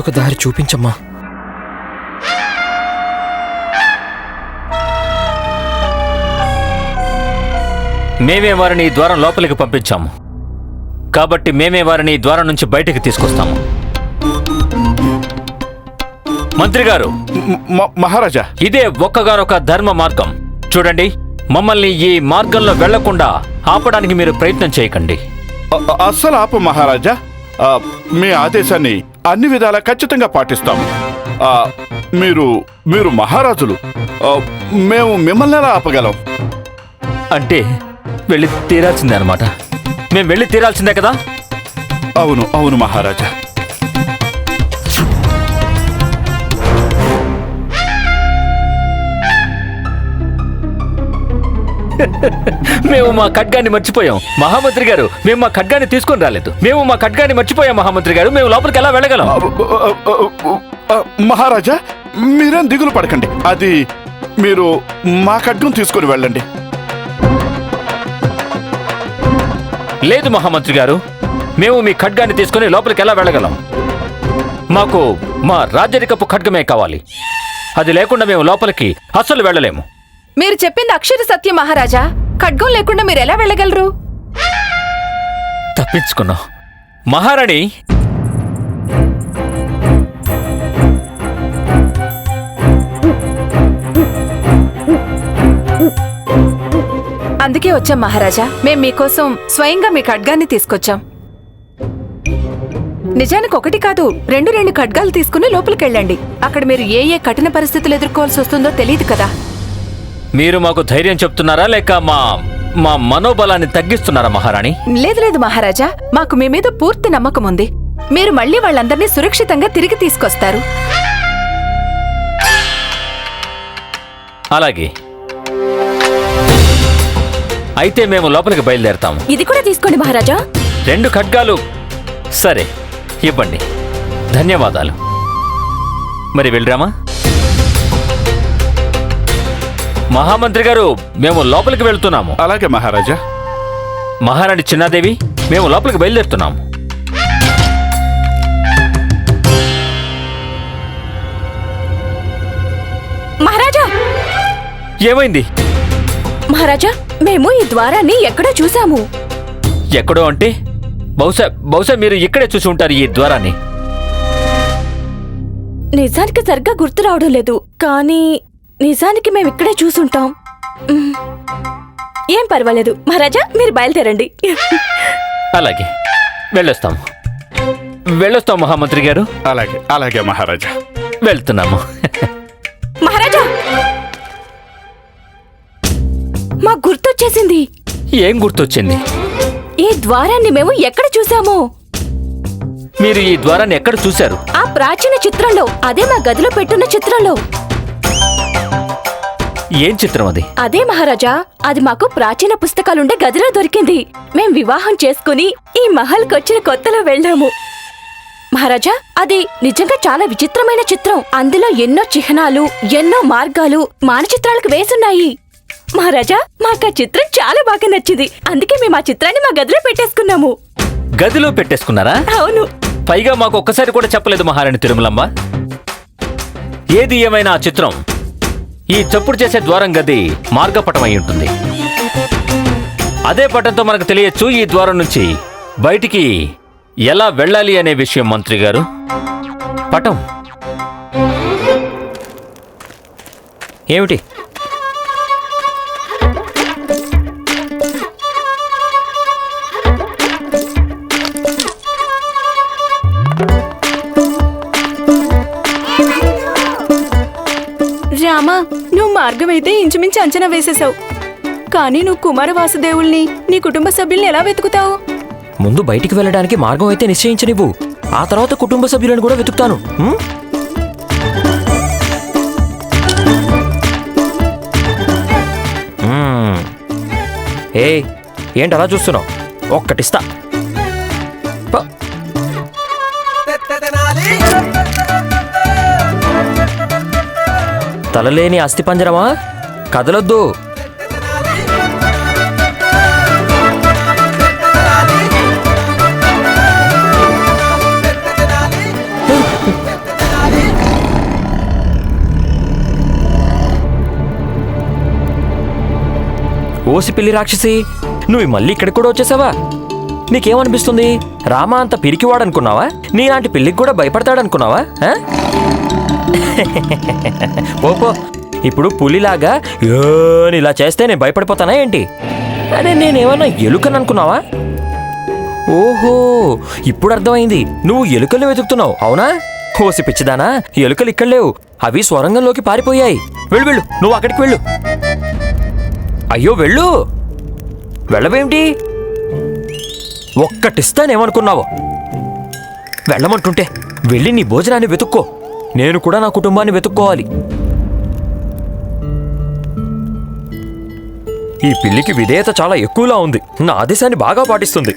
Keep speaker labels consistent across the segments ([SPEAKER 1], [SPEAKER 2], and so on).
[SPEAKER 1] ఏదో ఒక దారి చూపించమ్మా.
[SPEAKER 2] మేమే వారిని ఈ ద్వారం లోపలికి పంపించాము. కాబట్టి మేమే వారిని ఈ ద్వారం నుంచి బయటికి తీసుకొస్తాము. మంత్రి గారు
[SPEAKER 3] మహారాజా.
[SPEAKER 2] ఇదే ఒక్కగానొక ధర్మ మార్గం. చూడండి మమ్మల్ని ఈ మార్గంలో వెళ్ళకుండా ఆపడానికి మీరు ప్రయత్నం చేయకండి.
[SPEAKER 3] అస్సలు ఆపు మహారాజా. మీ ఆదేశాన్ని అన్ని విధాలా ఖచ్చితంగా పాటిస్తాము. మీరు మీరు మహారాజులు. మేము మిమ్మల్ని ఎలా ఆపగలం?
[SPEAKER 2] అంటే వెళ్ళి తీరాల్సిందే అనమాట మేము వెళ్ళి తీరాల్సిందే కదా?
[SPEAKER 3] అవును అవును మహారాజా.
[SPEAKER 2] మేము మా ఖడ్గాన్ని మర్చిపోయాం. మహామంత్రి గారు మేము మా ఖడ్గాన్ని తీసుకొని రాలేదు. మేము మా ఖడ్గాన్ని మర్చిపోయాం మహామంత్రి గారు. మేము లోపలికి ఎలా వెళ్ళగలం?
[SPEAKER 3] మహారాజా మీరేం దిగులు పడకండి. అది మీరు మా ఖడ్గం తీసుకొని వెళ్ళండి.
[SPEAKER 2] లేదు మహామంత్రి గారు మేము మీ ఖడ్గాన్ని తీసుకొని లోపలికి ఎలా వెళ్ళగలం? మాకు మా రాజరికపు ఖడ్గమే కావాలి. అది లేకుండా మేము లోపలికి అస్సలు వెళ్ళలేము.
[SPEAKER 4] మీరు చెప్పింది అక్షర సత్యం మహారాజా. ఖడ్గం లేకుండా మీరు ఎలా వెళ్ళగలరు?
[SPEAKER 2] తప్పించుకున్నాం. మహారాణి!
[SPEAKER 4] అందుకే వచ్చాం మహారాజా. మేం మీకోసం స్వయంగా మీ ఖడ్గాన్ని తీసుకొచ్చాం. నిజానికి ఒకటి కాదు రెండు రెండు ఖడ్గాలు తీసుకుని లోపలికెళ్ళండి. అక్కడ మీరు ఏ ఏ కఠిన పరిస్థితులు ఎదుర్కోవాల్సి వస్తుందో తెలియదు కదా.
[SPEAKER 2] మీరు మాకు ధైర్యం చెప్తున్నారా లేక మా మా మనోబలాన్ని తగ్గిస్తున్నారా మహారాణి?
[SPEAKER 4] లేదు లేదు మహారాజా. మాకు మీ మీద పూర్తి నమ్మకం ఉంది. మీరు మళ్ళీ వాళ్ళందరినీ సురక్షితంగా తిరిగి తీసుకొస్తారు.
[SPEAKER 2] అలాగే. అయితే మేము లోపలికి బయలుదేరతాము
[SPEAKER 5] ఇది కూడా తీసుకోండి మహారాజా.
[SPEAKER 2] రెండు ఖడ్గాలు. సరే ఇవ్వండి. ధన్యవాదాలు. మరి వెళ్ళరామా? మహామంత్రి గారు మేము లోపలికి వెళ్తున్నాము.
[SPEAKER 3] అలాగే మహారాజా.
[SPEAKER 2] మహారాణి చిన్నాదేవి మేము లోపలికి బయలుదేరుతున్నాము.
[SPEAKER 5] మహారాజా!
[SPEAKER 2] ఏమైంది?
[SPEAKER 5] మహారాజా మేము ఈ ద్వారాన్ని ఎక్కడో చూసాము
[SPEAKER 2] ఎక్కడో అంటే? బహుశా బహుశా మీరు ఇక్కడే చూసి ఉంటారు ఈ ద్వారాన్ని.
[SPEAKER 5] నిజానికి సరిగ్గా గుర్తు రావడం లేదు కానీ నిజానికి మేము ఇక్కడే చూసుంటాం. ఏం పర్వాలేదు. మహారాజా మీరు బయలుదేరండి.
[SPEAKER 2] అలాగే. వెళ్ళొస్తాము వెళ్ళొస్తాం మహామంత్రి గారు.
[SPEAKER 3] అలాగే అలాగే మహారాజా.
[SPEAKER 2] వెళ్తున్నాము.
[SPEAKER 5] మహారాజా! మా గుర్తొచ్చేసింది.
[SPEAKER 2] ఏం గుర్తొచ్చింది?
[SPEAKER 5] ఈ ద్వారాన్ని మేము ఎక్కడ చూసామో
[SPEAKER 2] మీరు ఈ ద్వారాన్ని ఎక్కడ చూశారు?
[SPEAKER 5] ఆ ప్రాచీన చిత్రంలో అదే మా గదిలో పెట్టున్న చిత్రంలో.
[SPEAKER 2] ఏం చిత్రం అది?
[SPEAKER 5] అదే మహారాజా అది మాకు ప్రాచీన పుస్తకాలుండే గదిలో దొరికింది. మేం వివాహం చేసుకుని ఈ మహల్కి వచ్చిన కొత్తలో వెళ్ళాము. మహారాజా అది నిజంగా చాలా విచిత్రమైన చిత్రం. అందులో ఎన్నో చిహ్నాలు ఎన్నో మార్గాలు మానచిత్రాలకు వేసున్నాయి. మహారాజా మాకు ఆ చిత్రం చాలా బాగా నచ్చింది. అందుకే మేము ఆ చిత్రాన్ని మా గదిలో పెట్టేసుకున్నాము.
[SPEAKER 2] గదిలో పెట్టేసుకున్నారా?
[SPEAKER 5] అవును.
[SPEAKER 2] పైగా మాకు ఒక్కసారి కూడా చెప్పలేదు మహారాణి తిరుమలమ్మ. ఏది ఏమైనా ఆ చిత్రం? ఈ చప్పుడు చేసే ద్వారం గది మార్గపటం అయి ఉంటుంది. అదే పటంతో మనకు తెలియచ్చు ఈ ద్వారం నుంచి బయటికి ఎలా వెళ్ళాలి అనే విషయం మంత్రి గారు. పటం. ఏమిటి?
[SPEAKER 6] నువ్వు మార్గం అయితే ఇంచుమించు అంచనా వేసేశావు. కానీ నువ్వు కుమార వాసుదేవుల్ని నీ కుటుంబ సభ్యుల్ని ఎలా వెతుకుతావు?
[SPEAKER 1] ముందు బయటికి వెళ్ళడానికి మార్గం అయితే నిశ్చయించనివ్వు. ఆ తర్వాత కుటుంబ సభ్యులను కూడా వెతుకుతాను. ఉం? మ్మ్. ఏయ్ ఏంటి అలా చూస్తున్నావు? ఒక్కటిస్తా. తలలేని అస్థిపంజరమా? కదలొద్దు. ఓసి పిల్లి రాక్షసి నువ్వు మళ్ళీ ఇక్కడికి కూడా వచ్చేసావా? నీకేమనిపిస్తుంది? రామ అంత పిరికివాడనుకున్నావా? నీలాంటి పిల్లికి కూడా భయపడతాడనుకున్నావా? ఓపో ఇప్పుడు పులిలాగా "ఏయ్" ఇలా చేస్తే నేను భయపడిపోతానా ఏంటి? అరే నేనేమన్నా ఎలుకననుకున్నావా ఓహో ఇప్పుడు అర్థమైంది. నువ్వు ఎలుకలు వెతుకుతున్నావు అవునా? ఓసి పిచ్చిదానా ఎలుకలు ఇక్కడ లేవు. అవి స్వరంగంలోకి పారిపోయాయి. వెళ్ళు వెళ్ళు నువ్వు అక్కడికి వెళ్ళు. అయ్యో వెళ్ళు. వెళ్ళవేమిటి? ఒక్కటిస్తానేమనుకున్నావు. వెళ్ళమంటుంటే వెళ్ళి నీ భోజనాన్ని వెతుక్కో. నేను కూడా నా కుటుంబాన్ని వెతుక్కోవాలి. ఈ పిల్లికి విధేయత చాలా ఎక్కువలా ఉంది. నా ఆదేశాన్ని బాగా పాటిస్తుంది.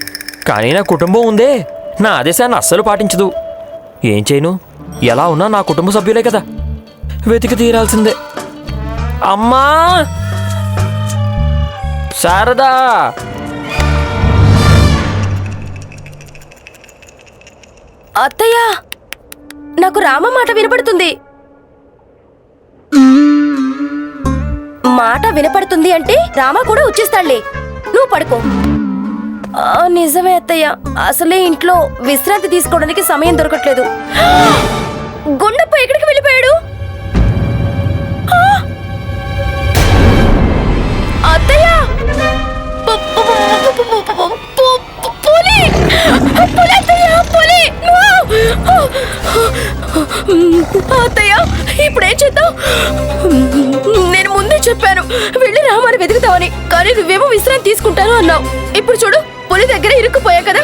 [SPEAKER 1] కానీ నా కుటుంబం ఉందే. నా ఆదేశాన్ని అస్సలు పాటించదు. ఏం చేయను? ఎలా ఉన్నా నా కుటుంబ సభ్యులే కదా. వెతికి తీరాల్సిందే. అమ్మా! శారదా!
[SPEAKER 5] అత్తయ్యా! నాకు రామ మాట వినపడుతుంది. మాట వినపడుతుంది అంటే రామ కూడా వచ్చేస్తాడులే. నువ్వు పడుకో. నిజమే అత్తయ్య. అసలే ఇంట్లో విశ్రాంతి తీసుకోవడానికి సమయం దొరకట్లేదు. గుండప్ప ఎక్కడికి వెళ్ళిపోయాడు? అత్తయ్య ఇప్పుడేం చేద్దాం? నేను ముందే చెప్పాను వెళ్ళి రామాని వెతుకుతామని కానీ నువ్వేమో విశ్రాంతి తీసుకుంటాను అన్నావు. ఇప్పుడు చూడు పులి దగ్గర ఇరుక్కుపోయా కదా?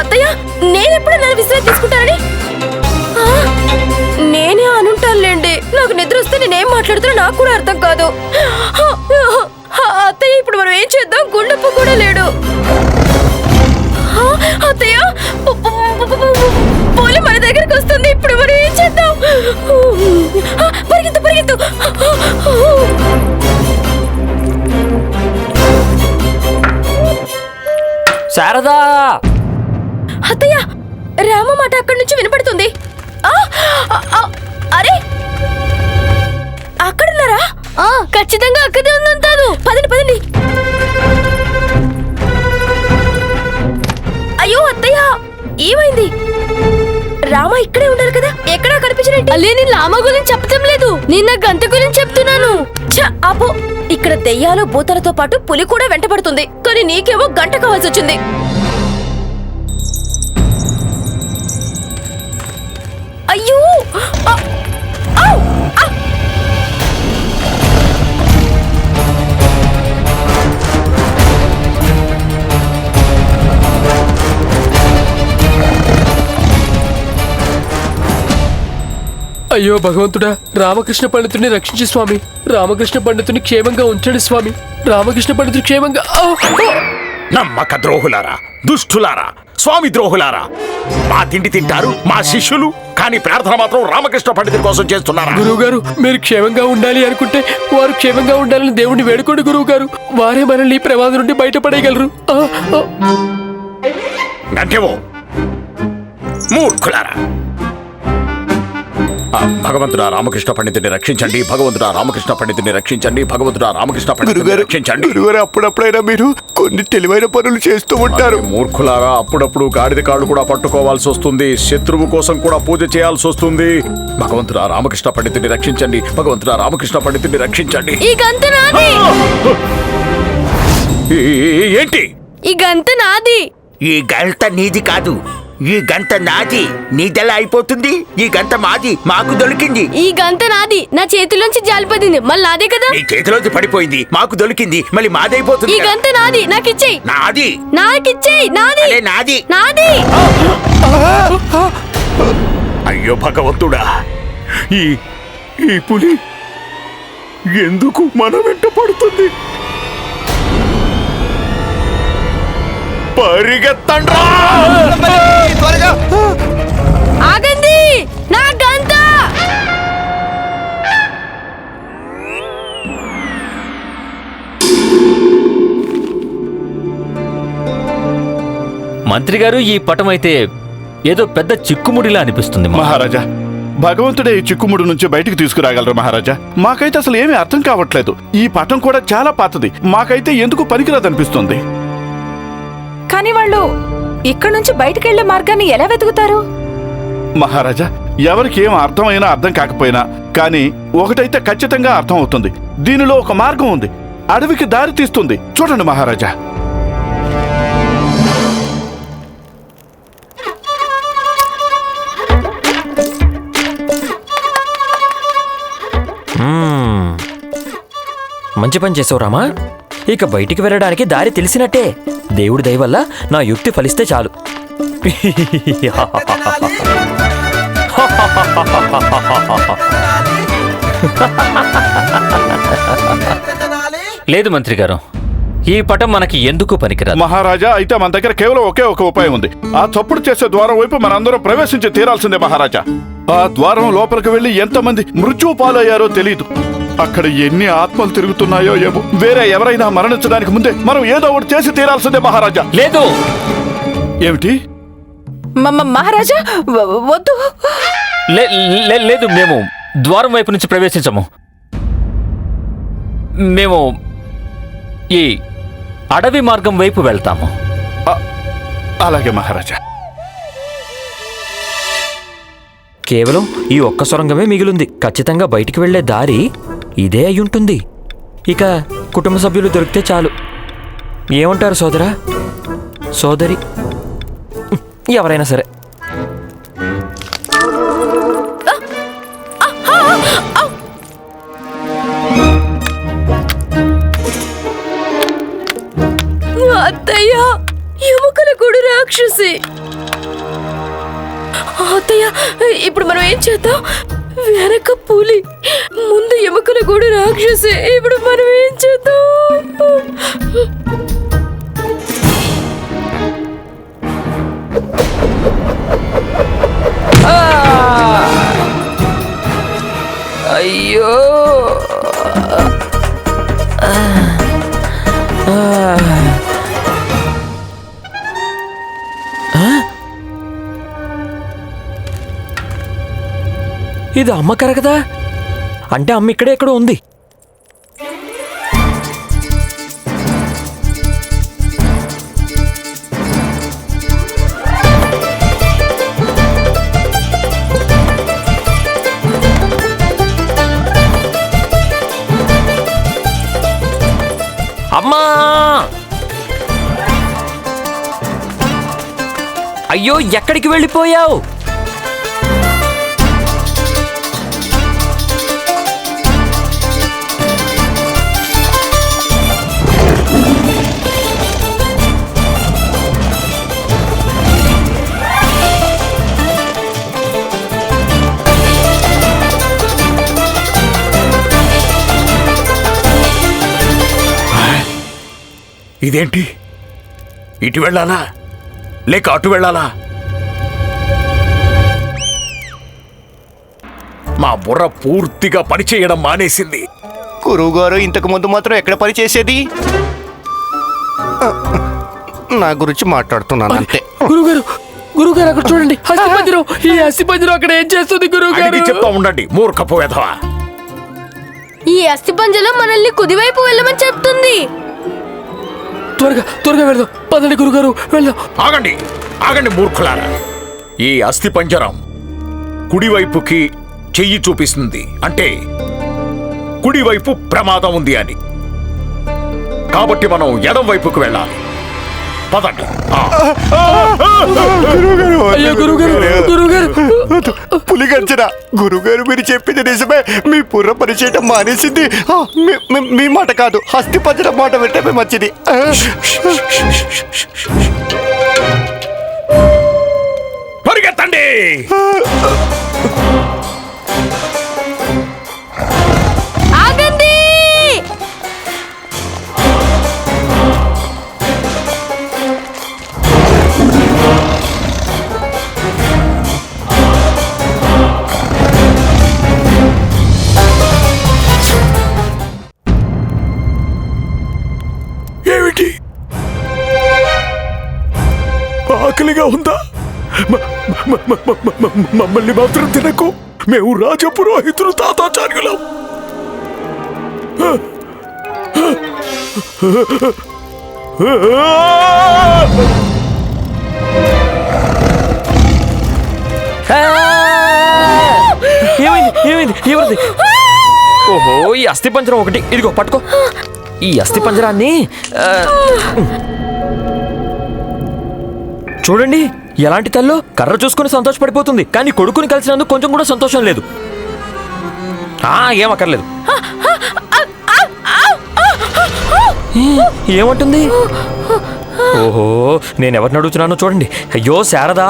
[SPEAKER 5] అత్తయ్య నేనెప్పుడు నన్ను విశ్రాంతి తీసుకుంటానని? నేనే అనుంటానులేండి. నాకు నిద్ర వస్తే నేనేం మాట్లాడుతున్నా నాకు కూడా అర్థం కాదు. అత్తయ్య ఇప్పుడు మనం ఏం చేద్దాం? గుండెప్పు కూడా లేడు. పరిగెత్తు పరిగెత్తు.
[SPEAKER 1] శారదా!
[SPEAKER 5] అత్తయ్య రామ మాట అక్కడి నుంచి వినపడుతుంది. ఆ, ఆ, ఆ, అరే! అక్కడున్నారా? ఖచ్చితంగా అక్కడే ఉందంటారు పదండి పదండి. అయ్యో అత్తయ్య ఏమైంది? రామ ఇక్కడే ఉన్నారు కదా? ఎక్కడా నేను రామ గురించి చెప్పటం లేదు. నిన్న గంట గురించి చెప్తున్నాను. అపో ఇక్కడ దెయ్యాలు భూతాలతో పాటు పులి కూడా వెంటపడుతుంది కానీ నీకేమో గంట కావాల్సి వచ్చింది. అయ్యో!
[SPEAKER 7] అయ్యో భగవంతుడా రామకృష్ణ పండితుడిని రక్షించు స్వామి. రామకృష్ణ పండితుని క్షేమంగా ఉంచండి స్వామి. రామకృష్ణ పండితుడు క్షేమంగా!
[SPEAKER 8] నమ్మక ద్రోహులారా దుష్టులారా స్వామి ద్రోహులారా. మా తిండి తింటారు మా శిష్యులు కానీ ప్రార్థన మాత్రం రామకృష్ణ పండితుడి కోసం చేస్తున్నారా?
[SPEAKER 7] గురువు గారు మీరు క్షేమంగా ఉండాలి అనుకుంటే వారు క్షేమంగా ఉండాలని దేవుణ్ణి వేడుకోండి గురువు గారు వారే మనల్ని ప్రమాదం నుండి బయటపడేయగలరు!
[SPEAKER 8] గంటేవో మూర్ఖులారా. భగవంతుడా రామకృష్ణ పండితుడిని రక్షించండి భగవంతుడా రామకృష్ణ పండితుడిని రక్షించండి భగవంతుడా రామకృష్ణ పండితుడిని
[SPEAKER 3] గురుగారు
[SPEAKER 8] రక్షించండి.
[SPEAKER 3] గురుగారు అప్పుడప్పుడైనా మీరు కొన్ని తెలివైన పనులు చేస్తూ ఉంటారు.
[SPEAKER 8] మూర్ఖులారా అప్పుడప్పుడు గాడిద కాళ్ళు కూడా పట్టుకోవాల్సి వస్తుంది శత్రువు కోసం కూడా పూజ చేయాల్సి వస్తుంది. భగవంతుడా రామకృష్ణ పండితుడిని రక్షించండి భగవంతుడా రామకృష్ణ పండితుడిని రక్షించండి. ఏంటి?
[SPEAKER 5] ఈ గంత నాది.
[SPEAKER 9] ఈ గంట నీది కాదు. ఈ గంట నాది. నీదెలా అయిపోతుంది? ఈ గంట మాది. మాకు దొరికింది.
[SPEAKER 5] ఈ గంట నాది. నా చేతిలోంచి జాలిపడింది. మళ్ళీ నాదే కదా?
[SPEAKER 9] నీ చేతిలోంచి పడిపోయింది. మాకు దొరికింది. మళ్ళీ మాదైపోతుంది
[SPEAKER 5] ఈ. గంట నాది. నాకిచ్చేయి.
[SPEAKER 9] నాది.
[SPEAKER 5] నాకిచ్చేయి. నాది.
[SPEAKER 9] అదే నాది.
[SPEAKER 5] నాది.
[SPEAKER 8] అయ్యో భగవంతుడా. ఈ ఈ పులి ఎందుకు మన వెంట పడుతుంది? పరిగెత్తండ్రా!
[SPEAKER 5] ఆగండి! నా గంట
[SPEAKER 2] మంత్రి గారు ఈ పటం అయితే ఏదో పెద్ద చిక్కుముడిలా అనిపిస్తుంది
[SPEAKER 3] మహారాజా భగవంతుడే ఈ చిక్కుముడు నుంచి బయటికి తీసుకురాగలరు మహారాజా. మాకైతే అసలు ఏమీ అర్థం కావట్లేదు. ఈ పటం కూడా చాలా పాతది. మాకైతే ఎందుకు పనికిరాదనిపిస్తుంది?
[SPEAKER 4] కానీ వాళ్ళు ఇక్కడ నుంచి బయటకెళ్ళే మార్గాన్ని ఎలా వెతుకుతారు?
[SPEAKER 3] మహారాజా ఎవరికి ఏం అర్థమైనా అర్థం కాకపోయినా కానీ ఒకటైతే ఖచ్చితంగా అర్థం అవుతుంది దీనిలో ఒక మార్గం ఉంది. అడవికి దారి తీస్తుంది. చూడండి మహారాజా.
[SPEAKER 1] మంచి పని చేసావు రామా? ఇక బయటికి వెళ్ళడానికి దారి తెలిసినట్టే. దేవుడి దయ వల్ల నా యుక్తి ఫలిస్తే చాలు.
[SPEAKER 2] లేదు మంత్రి గారు ఈ పటం మనకి ఎందుకు పనికిరాదు?
[SPEAKER 3] మహారాజా అయితే మన దగ్గర కేవలం ఒకే ఒక ఉపాయం ఉంది. ఆ చప్పుడు చేసే ద్వారం వైపు మనందరం ప్రవేశించి తీరాల్సిందే మహారాజా. ఆ ద్వారం లోపలికి వెళ్ళి ఎంతమంది మృత్యువు పాలయ్యారో తెలియదు అక్కడ ఎన్ని ఆత్మలు తిరుగుతున్నాయో ఏమో. వేరే ఎవరైనా మరణించడానికి ముందే మనం ఏదో ఒకటి చేసి తీరాల్సిందే మహారాజా.
[SPEAKER 2] లేదు.
[SPEAKER 3] ఏమిటి?
[SPEAKER 4] మహారాజా వ- వద్దు.
[SPEAKER 2] లే- లే- లేదు మేము ద్వారం వైపు నుంచి ప్రవేశించము. మేము ఈ అడవి మార్గం వైపు వెళ్తాము.
[SPEAKER 3] అలాగే మహారాజా.
[SPEAKER 1] కేవలం ఈ ఒక్క సొరంగమే మిగిలింది. ఖచ్చితంగా బయటికి వెళ్ళే దారి ఇదే అయ్యుంటుంది. ఇక కుటుంబ సభ్యులు దొరికితే చాలు. ఏమంటారు సోదరా? సోదరి. ఎవరైనా సరే.
[SPEAKER 5] అత్తయ్య ఎముకల గుడి రాక్షసి. అత్తయ్య ఇప్పుడు మనం ఏం చేద్దాం? వెనక పులి. రాక్షసి ఇప్పుడు మనం ఏం చేద్దాం?
[SPEAKER 1] అయ్యో! ఇది అమ్మ కర కదా అంటే అమ్మ ఇక్కడే ఎక్కడో ఉంది. అయ్యో ఎక్కడికి వెళ్ళిపోయావు?
[SPEAKER 8] ఇదేంటి? ఇటు వెళ్ళాలా? లేక అటు వెళ్ళాలా? మా బుర్ర పూర్తిగా పనిచేయడం మానేసింది.
[SPEAKER 10] గురువుగారు ఇంతకు ముందు మాత్రం ఎక్కడ పని చేసేది నా గురించి మాట్లాడుతున్నాను అంతే.
[SPEAKER 7] గురుగారు గురుగారు అక్కడ చూడండి. హస్తి పందిరం ఈ హస్తి పందిరం అక్కడ ఏం చేస్తుంది
[SPEAKER 8] అడిగి
[SPEAKER 7] గురుగారు
[SPEAKER 8] చెప్తా ఉండండి మూర్ఖపు వెధవా.
[SPEAKER 5] ఈ అస్థిపంజరం మనల్ని కుదివైపు వెళ్ళమని చెప్తుంది.
[SPEAKER 7] త్వరగా త్వరగా వెళ్దాం. పదండి గురుగారు వెళ్దాం.
[SPEAKER 8] ఆగండి ఆగండి మూర్ఖులారా. ఈ అస్థి పంజరం కుడివైపుకి చెయ్యి చూపిస్తుంది. అంటే కుడివైపు ప్రమాదం ఉంది అని. కాబట్టి మనం ఎడం వైపుకు వెళ్ళాలి. పదండి. ఆ.
[SPEAKER 7] అయ్యో గురుగారు గురుగారు
[SPEAKER 10] పులి గర్జన గురుగారు మీరు చెప్పింది నిజమే. మీ బుర్ర పని చేయటం మానేసింది మీ- మాట కాదు. హస్తి పంజర మాట వింటమే మంచిది
[SPEAKER 8] పరిగెత్తండి. ఏమిటి? ఆకలిగా ఉందా? మమ్మల్ని మాత్రం తినకు. మేము రాజపురోహితులు తాతాచార్యులం!
[SPEAKER 1] ఏమైంది? ఏమైంది? ఏమైంది ఓహో ఈ అస్థి పంజరం ఒకటి. ఇదిగో పట్టుకో. ఈ అస్థి పంజరాన్ని చూడండి ఎలాంటి తల్లో కర్ర చూసుకుని సంతోషపడిపోతుంది. కానీ కొడుకుని కలిసినందుకు కొంచెం కూడా సంతోషం లేదు. ఏమక్కర్లేదు ఏమంటుంది? ఓహో నేను ఎవరిని అడుగుతున్నానో చూడండి. అయ్యో శారదా!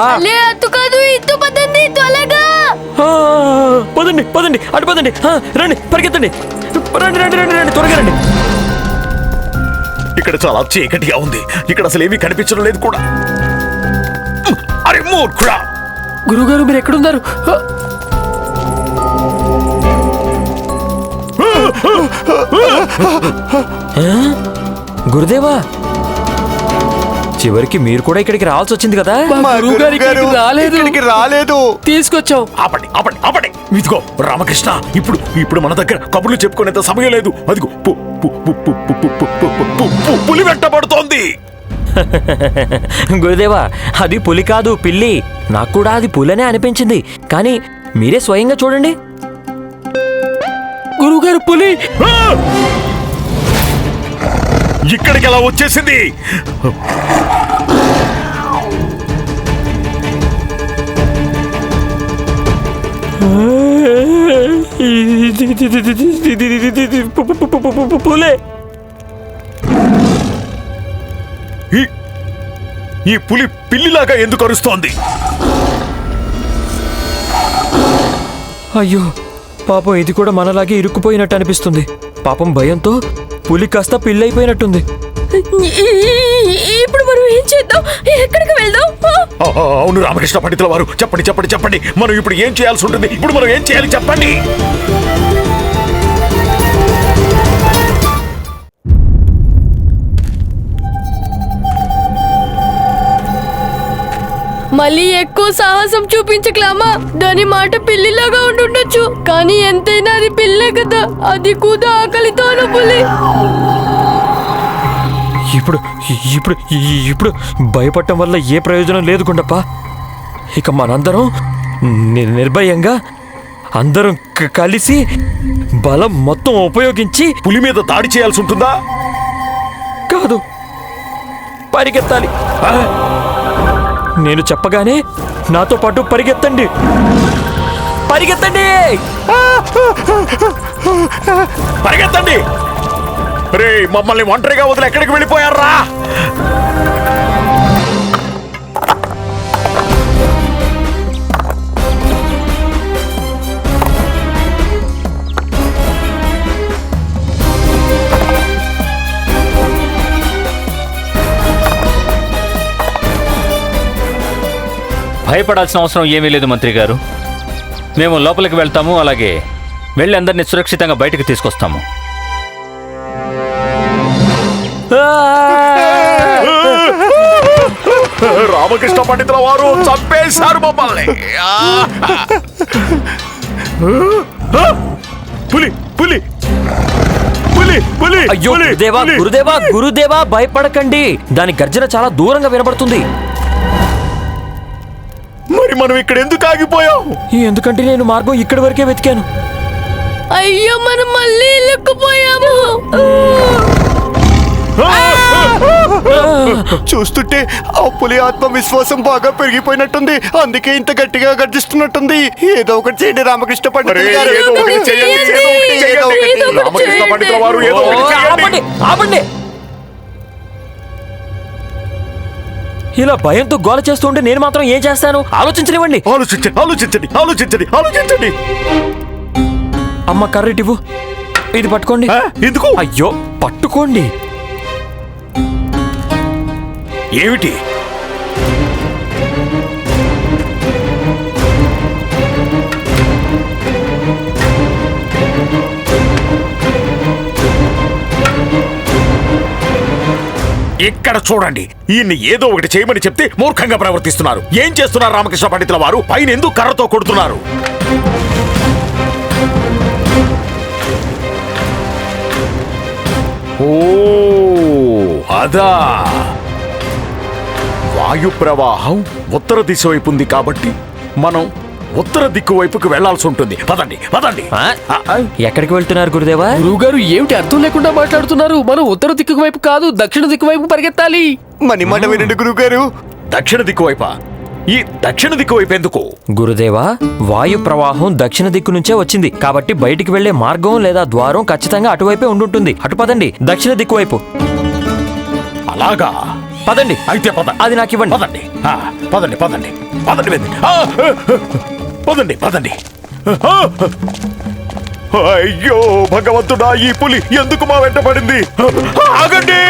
[SPEAKER 5] పదండి
[SPEAKER 1] పదండి అటు పదండి. రండి పరిగెత్తండి. రండి రండి రండి రండి త్వరగా రండి.
[SPEAKER 8] ఇక్కడ చాలా చీకటిగా ఉంది. ఇక్కడ అసలు ఏమీ కనిపించడం లేదు కూడా. అరే మూర్ఖుడా!
[SPEAKER 7] గురుగారు మీరు ఎక్కడున్నారు?
[SPEAKER 1] గురుదేవా! చివరికి మీరు కూడా ఇక్కడికి రావాల్సి వచ్చింది కదా?
[SPEAKER 7] రాలేదు.
[SPEAKER 10] రాలేదు.
[SPEAKER 7] తీసుకొచ్చాం.
[SPEAKER 8] ఆపండి ఆపండి ఆపండి. ఇదిగో రామకృష్ణ ఇప్పుడు ఇప్పుడు మన దగ్గర కబుర్లు చెప్పుకునేంత సమయం లేదు అదిగో పులి వెంటబడుతోంది
[SPEAKER 1] గురుదేవా అది పులి కాదు పిల్లి నాకు కూడా అది పులనే అనిపించింది కానీ మీరే స్వయంగా చూడండి
[SPEAKER 7] గురుగారు పులి
[SPEAKER 8] ఇక్కడికి ఎలా వచ్చేసింది Huh?
[SPEAKER 1] పులే.
[SPEAKER 8] ఈ- ఈ పులి పిల్లిలాగా ఎందుకు అరుస్తోంది?
[SPEAKER 1] అయ్యో పాపం ఇది కూడా మనలాగే ఇరుక్కుపోయినట్టు అనిపిస్తుంది. పాపం భయంతో పులి కాస్త పిల్లైపోయినట్టుంది.
[SPEAKER 5] ఇప్పుడు? మనం ఏం చేద్దాం? ఎక్కడికి వెళ్దాం?
[SPEAKER 8] అవును రామకృష్ణ పండితుల వారు. చెప్పండి చెప్పండి చెప్పండి. మనం ఇప్పుడు ఏం చేయాల్సి ఉంటుంది? ఇప్పుడు మనం ఏం చేయాలి? చెప్పండి.
[SPEAKER 5] మళ్ళీ ఎక్కువ సాహసం చూపించక్లామా? దాని మాట పిల్లిలాగా ఉండుండొచ్చు. కానీ ఎంతైనా అది పిల్లే కదా. అది కూడా ఆకలితో పులి
[SPEAKER 1] ఇప్పుడు ఇప్పుడు ఇప్పుడు భయపడటం వల్ల ఏ ప్రయోజనం లేదు గుండప్ప. ఇక మనందరం నిర్భయంగా అందరం కలిసి బలం మొత్తం ఉపయోగించి
[SPEAKER 8] పులి మీద దాడి చేయాల్సి ఉంటుందా?
[SPEAKER 1] కాదు. పరిగెత్తాలి. నేను చెప్పగానే నాతో పాటు పరిగెత్తండి. పరిగెత్తండి!
[SPEAKER 8] పరిగెత్తండి! రే మమ్మల్ని ఒంటరిగా వదిలి ఎక్కడికి వెళ్ళిపోయారా
[SPEAKER 2] భయపడాల్సిన అవసరం ఏమీ లేదు మంత్రి గారు. మేము లోపలికి వెళ్తాము అలాగే వెళ్ళి అందరినీ సురక్షితంగా బయటకు తీసుకొస్తాము.
[SPEAKER 8] రామకృష్ణ పండితుల వారు చంపేశారు మమ్మల్ని! పులి పులి. పులి పులి
[SPEAKER 1] అయ్యో గురుదేవా. గురుదేవా గురుదేవా భయపడకండి. దాని గర్జన చాలా దూరంగా వినబడుతుంది.
[SPEAKER 8] మరి మనం ఇక్కడ ఎందుకు ఆగిపోయాం?
[SPEAKER 1] ఎందుకంటే నేను మార్గం ఇక్కడి వరకే వెతికాను.
[SPEAKER 5] అయ్యో మనం మళ్ళీ ఇరుక్కుపోయాము.
[SPEAKER 10] చూస్తుంటే ఆ పులి ఆత్మవిశ్వాసం బాగా పెరిగిపోయినట్టుంది. అందుకే ఇంత గట్టిగా గర్జిస్తున్నట్టుంది. ఏదో ఒకటి చేయండి రామకృష్ణ పండితులు గారు.
[SPEAKER 8] ఏదో ఒకటి చేయండి, ఏదో ఒకటి
[SPEAKER 10] ఏదో ఒకటి.
[SPEAKER 8] చేయండి. రామకృష్ణ పండితుల వారు ఏదో
[SPEAKER 1] ఓ,
[SPEAKER 8] ఒకటి
[SPEAKER 1] ఆపండి
[SPEAKER 8] చేయండి.
[SPEAKER 1] ఆపండి ఇలా భయంతో గోల చేస్తూ ఉంటే నేను మాత్రం ఏం చేస్తాను? ఆలోచించనివ్వండి.
[SPEAKER 8] ఆలోచించండి ఆలోచించండి ఆలోచించండి ఆలోచించండి.
[SPEAKER 1] అమ్మ కర్రీటివ్వు ఇది పట్టుకోండి.
[SPEAKER 8] ఆ, ఎందుకు?
[SPEAKER 1] అయ్యో పట్టుకోండి.
[SPEAKER 8] ఏమిటి? ఇక్కడ చూడండి. ఈయన్ని ఏదో ఒకటి చేయమని చెప్తే మూర్ఖంగా ప్రవర్తిస్తున్నారు. ఏం చేస్తున్నారు రామకృష్ణ పండితుల వారు? పైన ఎందుకు కర్రతో కొడుతున్నారు? ఓ అదా. వాయు ప్రవాహం ఉత్తర దిశ వైపు ఉంది కాబట్టి మనం ఉత్తర దిక్కు వైపుకు వెళ్ళాల్సి ఉంటుంది. పదండి పదండి.
[SPEAKER 1] ఎక్కడికి వెళ్తున్నారు గురుదేవా?
[SPEAKER 7] గురువుగారు ఏమిటి అర్థం లేకుండా మాట్లాడుతున్నారు? మనం ఉత్తర దిక్కు వైపు కాదు దక్షిణ దిక్కు వైపు పరిగెత్తాలి.
[SPEAKER 10] మని మాట వినండి గురుగారు
[SPEAKER 8] దక్షిణ దిక్కు వైపా? ఈ దక్షిణ దిక్కు వైపు ఎందుకు?
[SPEAKER 1] గురుదేవా వాయు ప్రవాహం దక్షిణ దిక్కు నుంచే వచ్చింది. కాబట్టి బయటికి వెళ్ళే మార్గం లేదా ద్వారం ఖచ్చితంగా అటువైపే ఉండుంటుంది. అటు పదండి దక్షిణ దిక్కు వైపు.
[SPEAKER 8] అలాగా.
[SPEAKER 1] పదండి.
[SPEAKER 8] అయితే పద.
[SPEAKER 1] అది నాకు ఇవ్వండి.
[SPEAKER 8] పదండి. పదండి పదండి. పదండి పదండి. పదండి అయ్యో భగవంతుడా ఈ పులి ఎందుకు మా వెంట పడింది? ఆగండి!